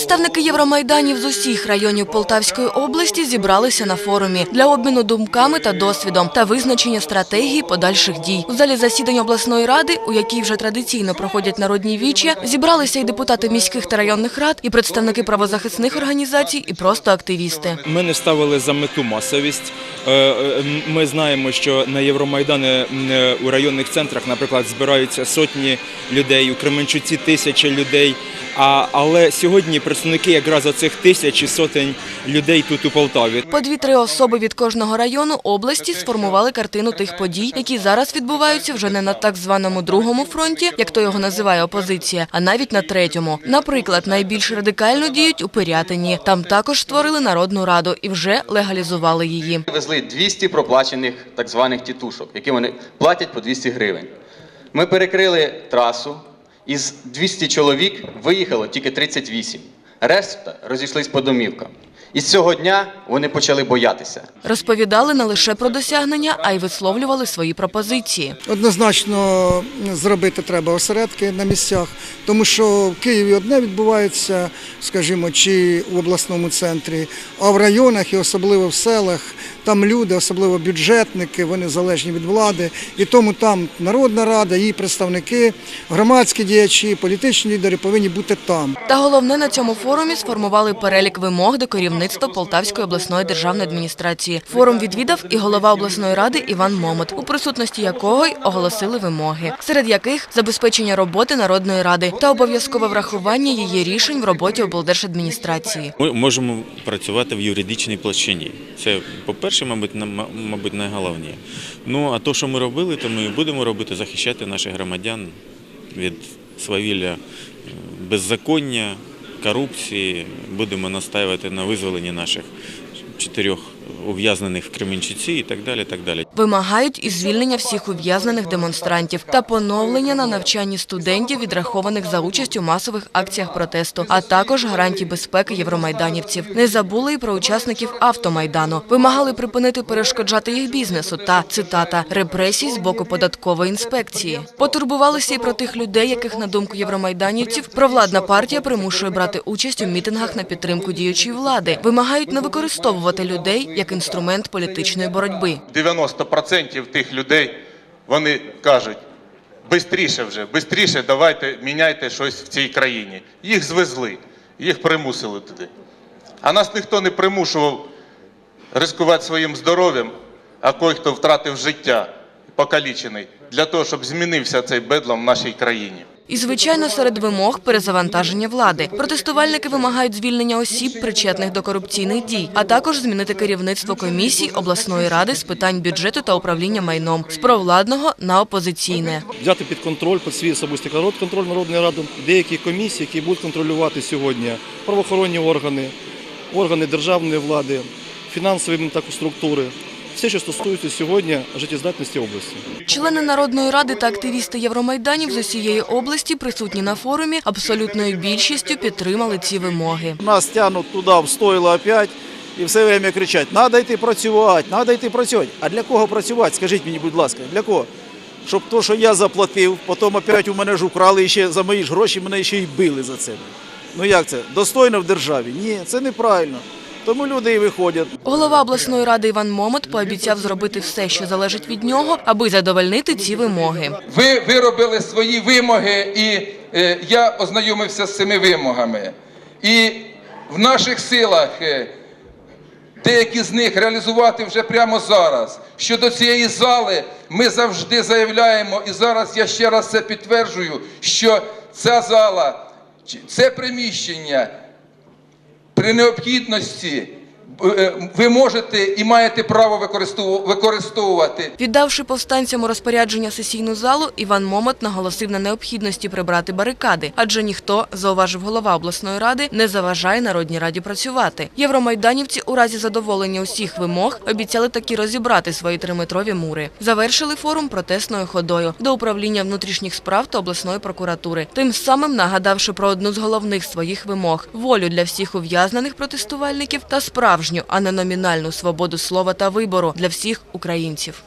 Представники Євромайданів з усіх районів Полтавської області зібралися на форумі для обміну думками та досвідом та визначення стратегії подальших дій. У залі засідань обласної ради, у якій вже традиційно проходять народні вічі, зібралися і депутати міських та районних рад, і представники правозахисних організацій, і просто активісти. Ми не ставили за мету масовість. Е, е, Ми знаємо, що на Євромайдани е, у районних центрах, наприклад, збираються сотні людей, у Кременчуці тисячі людей. Але сьогодні представники якраз оцих тисяч і сотень людей тут у Полтаві. По дві-три особи від кожного району області сформували картину тих подій, які зараз відбуваються вже не на так званому другому фронті, як то його називає опозиція, а навіть на третьому. Наприклад, найбільш радикально діють у Пирятині. Там також створили народну раду і вже легалізували її. Везли 200 проплачених так званих тітушок, які вони платять по 200 гривень. Ми перекрили трасу, із 200 чоловік виїхало тільки 38. Решта розійшлись по домівкам. І з цього дня вони почали боятися. Розповідали не лише про досягнення, а й висловлювали свої пропозиції. Однозначно зробити треба осередки на місцях, тому що в Києві одне відбувається, скажімо, чи в обласному центрі, а в районах і особливо в селах, там люди, особливо бюджетники, вони залежні від влади, і тому там Народна рада, її представники, громадські діячі, політичні лідери повинні бути там. Та головне на цьому форумі сформували перелік вимог до керівництва Полтавської обласної державної адміністрації. Форум відвідав і голова обласної ради Іван Момот, у присутності якого й оголосили вимоги, серед яких забезпечення роботи народної ради та обов'язкове врахування її рішень в роботі облдержадміністрації. Ми можемо працювати в юридичній площині. Це, по-перше, мабуть, на- мабуть, найголовніше. Ну, а то, що ми робили, то ми будемо робити, захищати наших громадян від свавілля е, беззаконня, корупції. Будемо настаювати на визволенні наших чотирьох ув'язнених в Кременчуці і так далі. так далі. Вимагають і звільнення всіх ув'язнених демонстрантів та поновлення на навчанні студентів, відрахованих за участь у масових акціях протесту, а також гарантій безпеки євромайданівців. Не забули і про учасників автомайдану. Вимагали припинити перешкоджати їх бізнесу та цитата репресій з боку податкової інспекції. Потурбувалися і про тих людей, яких на думку євромайданівців провладна партія примушує брати участь у мітингах на підтримку діючої влади. Вимагають не використовувати людей як інструмент політичної боротьби. 90% тих людей вони кажуть, бистріше вже, бистріше давайте міняйте щось в цій країні. Їх звезли, їх примусили туди. А нас ніхто не примушував ризикувати своїм здоров'ям, а кой-хто втратив життя, покалічений, для того, щоб змінився цей бедлом в нашій країні. І, звичайно, серед вимог перезавантаження влади. Протестувальники вимагають звільнення осіб, причетних до корупційних дій, а також змінити керівництво комісій обласної ради з питань бюджету та управління майном з провладного на опозиційне. взяти під контроль, під свій особистий народ- контроль Народної ради деякі комісії, які будуть контролювати сьогодні правоохоронні органи, органи державної влади, фінансові структури. Все, що стосується сьогодні життєздатності області. Члени народної ради та активісти Євромайданів з усієї області, присутні на форумі, абсолютною більшістю підтримали ці вимоги. Нас тягнуть туди, в стойло опять, і все время кричать, треба йти працювати, треба йти працювати. А для кого працювати? Скажіть мені, будь ласка, для кого? Щоб то, що я заплатив, потім опять у мене ж украли і ще за мої ж гроші, мене ще й били за це. Ну як це? Достойно в державі? Ні, це неправильно. Тому люди і виходять. Голова обласної ради Іван Момот пообіцяв зробити все, що залежить від нього, аби задовольнити ці вимоги. Ви виробили свої вимоги, і е, я ознайомився з цими вимогами. І в наших силах е, деякі з них реалізувати вже прямо зараз. Щодо цієї зали, ми завжди заявляємо, і зараз я ще раз це підтверджую, що ця зала, чи- це приміщення при необхідності ви можете і маєте право використову- використовувати. Віддавши повстанцям у розпорядження сесійну залу, Іван Момот наголосив на необхідності прибрати барикади, адже ніхто, зауважив голова обласної ради, не заважає Народній раді працювати. Євромайданівці у разі задоволення усіх вимог обіцяли таки розібрати свої триметрові мури. Завершили форум протестною ходою до управління внутрішніх справ та обласної прокуратури, тим самим нагадавши про одну з головних своїх вимог волю для всіх ув'язнених протестувальників та справжню, а не номінальну свободу слова та вибору для всіх українців.